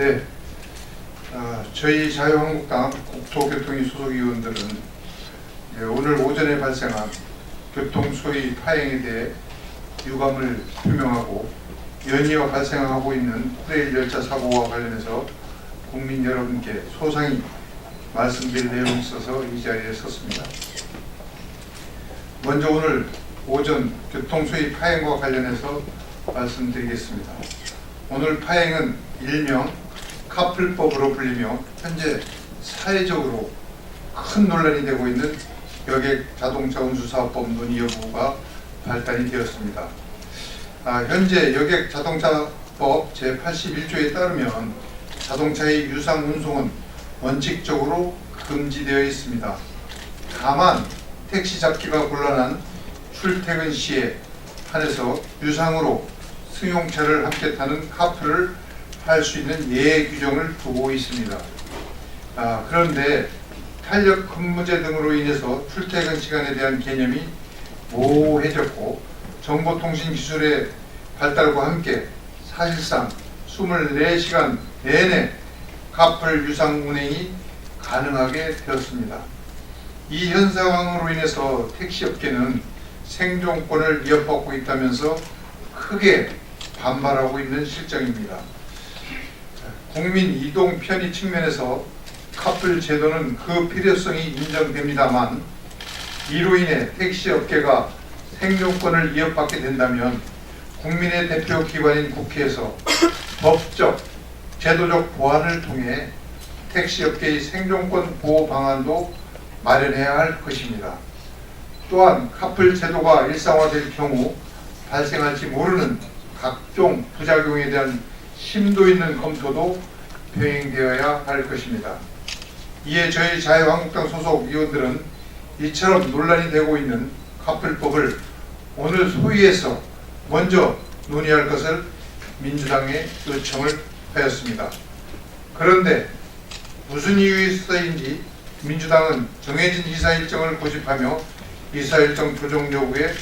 네, 어, 저희 자유한국당 국토교통위 소속 의원들은 네, 오늘 오전에 발생한 교통 소위 파행에 대해 유감을 표명하고 연이어 발생하고 있는 후레일 열차 사고와 관련해서 국민 여러분께 소상히 말씀드릴 내용이 있어서 이 자리에 섰습니다. 먼저 오늘 오전 교통 소위 파행과 관련해서 말씀드리겠습니다. 오늘 파행은 일명 카풀법으로 불리며 현재 사회적으로 큰 논란이 되고 있는 여객 자동차 운수사업법 논의 여부가 발단이 되었습니다. 아, 현재 여객 자동차법 제81조에 따르면 자동차의 유상 운송은 원칙적으로 금지되어 있습니다. 다만 택시 잡기가 곤란한 출퇴근 시에 한해서 유상으로 승용차를 함께 타는 카풀을 할 수 있는 예외 규정을 두고 있습니다. 아, 그런데 탄력 근무제 등으로 인해서 출퇴근 시간에 대한 개념이 모호해졌고 정보통신 기술의 발달과 함께 사실상 24시간 내내 카풀 유상 운행이 가능하게 되었습니다. 이 현상으로 인해서 택시업계는 생존권을 위협받고 있다면서 크게 반발하고 있는 실정입니다. 국민 이동 편의 측면에서 카풀 제도는 그 필요성이 인정됩니다만 이로 인해 택시 업계가 생존권을 위협받게 된다면 국민의 대표 기관인 국회에서 법적, 제도적 보완을 통해 택시업계의 생존권 보호 방안도 마련해야 할 것입니다. 또한 카풀 제도가 일상화될 경우 발생할지 모르는 각종 부작용에 대한 심도 있는 검토도 병행되어야 할 것입니다. 이에 저희 자유한국당 소속 의원들은 이처럼 논란이 되고 있는 카풀법을 오늘 소위에서 먼저 논의할 것을 민주당에 요청을 하였습니다. 그런데 무슨 이유에서인지 민주당은 정해진 이사 일정을 고집하며 이사 일정 조정 요구에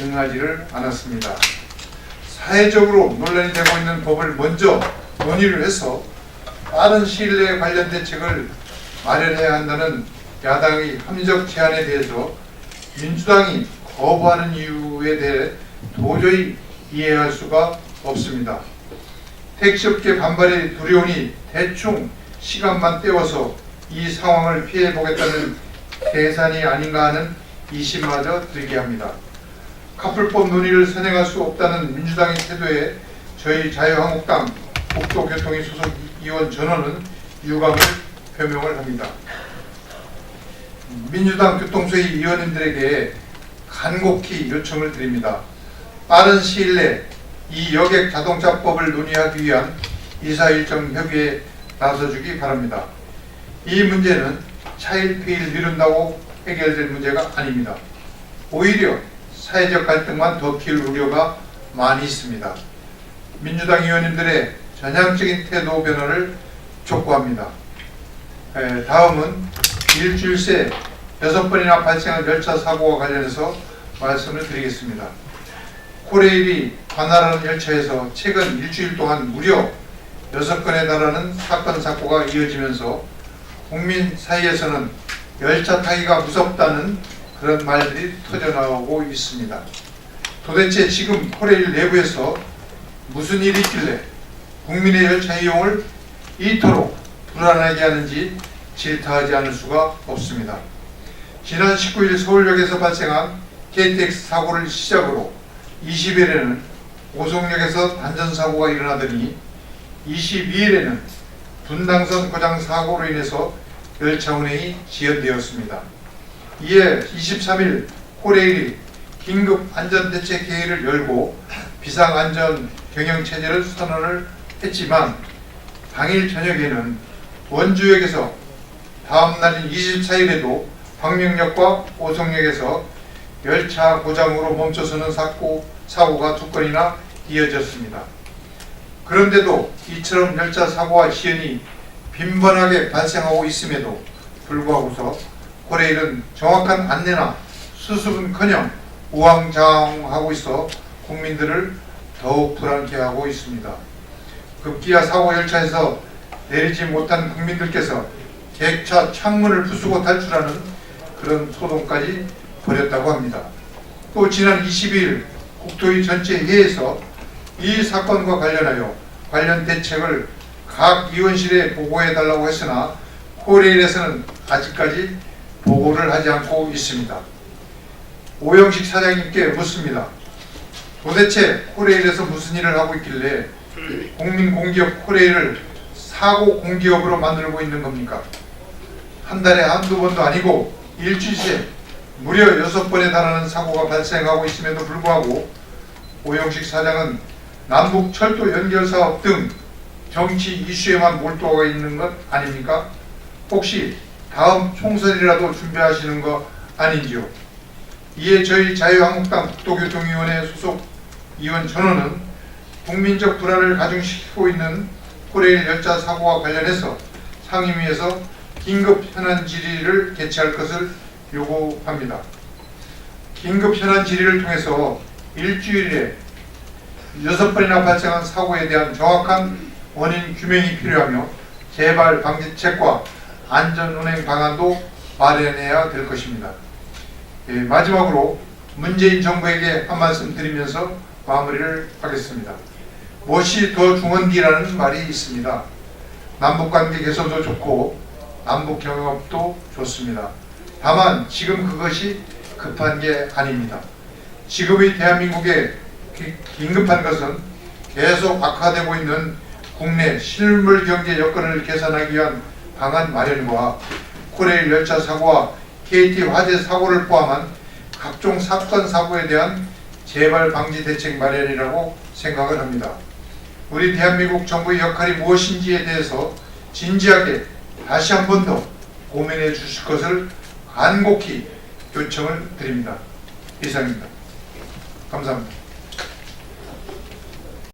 응하지를 않았습니다. 사회적으로 논란이 되고 있는 법을 먼저 논의를 해서 빠른 시일 내에 관련 대책을 마련해야 한다는 야당의 합리적 제안에 대해서 민주당이 거부하는 이유에 대해 도저히 이해할 수가 없습니다. 택시업계 반발이 두려우니 대충 시간만 때워서 이 상황을 피해 보겠다는 계산이 아닌가 하는 이심마저 들게 합니다. 카풀법 논의를 선행할 수 없다는 민주당의 태도에 저희 자유한국당 국토교통위 소속 의원 전원은 유감을 표명을 합니다. 민주당 교통소위 위원님들에게 간곡히 요청을 드립니다. 빠른 시일 내 이 여객 자동차법을 논의하기 위한 이사 일정 협의에 나서주기 바랍니다. 이 문제는 차일피일 미룬다고 해결될 문제가 아닙니다. 오히려 사회적 갈등만 더 키울 우려가 많이 있습니다. 민주당 의원님들의 전향적인 태도 변화를 촉구합니다. 에, 다음은 일주일 새 여섯 번이나 발생한 열차 사고와 관련해서 말씀을 드리겠습니다. 코레일이 관할하는 열차에서 최근 일주일 동안 무려 여섯 건에 달하는 사건 사고가 이어지면서 국민 사이에서는 열차 타기가 무섭다는 그런 말들이 터져나오고 있습니다. 도대체 지금 코레일 내부에서 무슨 일이 있길래 국민의 이용을 이토록 불안하게 하는지 질타하지 않을 수가 없습니다. 지난 19일 서울역에서 발생한 KTX 사고를 시작으로 20일에는 오송역에서 단전 사고가 일어나더니 22일에는 분당선 고장 사고로 인해서 열차 운행이 지연되었습니다. 이에 23일 코레일이 긴급 안전대책 회의를 열고 비상안전 경영체제를 선언을 했지만 당일 저녁에는 원주역에서 다음 날인 24일에도 광명역과 오송역에서 열차 고장으로 멈춰서는 사고, 사고가 두 건이나 이어졌습니다. 그런데도 이처럼 열차 사고와 시연이 빈번하게 발생하고 있음에도 불구하고서 코레일은 정확한 안내나 수습은커녕 우왕좌왕하고 있어 국민들을 더욱 불안케 하고 있습니다. 급기야 사고 열차에서 내리지 못한 국민들께서 객차 창문을 부수고 탈출하는 그런 소동까지 벌였다고 합니다. 또 지난 22일 국토위 전체 회의에서 이 사건과 관련하여 관련 대책을 각 의원실에 보고해 달라고 했으나 코레일에서는 아직까지 보고를 하지 않고 있습니다. 오영식 사장님께 묻습니다. 도대체 코레일에서 무슨 일을 하고 있길래 국민 공기업 코레일을 사고 공기업으로 만들고 있는 겁니까? 한 달에 한두 번도 아니고 일주일째 무려 여섯 번에 달하는 사고가 발생하고 있음에도 불구하고 오영식 사장은 남북 철도 연결 사업 등 정치 이슈에만 몰두하고 있는 것 아닙니까? 혹시 다음 총선이라도 준비하시는 거 아닌지요? 이에 저희 자유한국당 국토교통위원회 소속 위원 전원은 국민적 불안을 가중시키고 있는 코레일 열차 사고와 관련해서 상임위에서 긴급 현안 질의를 개최할 것을 요구합니다. 긴급 현안 질의를 통해서 일주일에 여섯 번이나 발생한 사고에 대한 정확한 원인 규명이 필요하며 재발 방지책과 안전 운행 방안도 마련해야 될 것입니다. 예, 마지막으로 문재인 정부에게 한 말씀 드리면서 마무리를 하겠습니다. 무엇이 더 중헌디라는 말이 있습니다. 남북 관계 개선도 좋고 남북 경협도 좋습니다. 다만 지금 그것이 급한 게 아닙니다. 지금의 대한민국에 기- 긴급한 것은 계속 악화되고 있는 국내 실물 경제 여건을 개선하기 위한 방안 마련과 코레일 열차 사고와 KT 화재 사고를 포함한 각종 사건 사고에 대한 재발 방지 대책 마련이라고 생각을 합니다. 우리 대한민국 정부의 역할이 무엇인지에 대해서 진지하게 다시 한 번 더 고민해 주실 것을 간곡히 요청을 드립니다. 이상입니다. 감사합니다.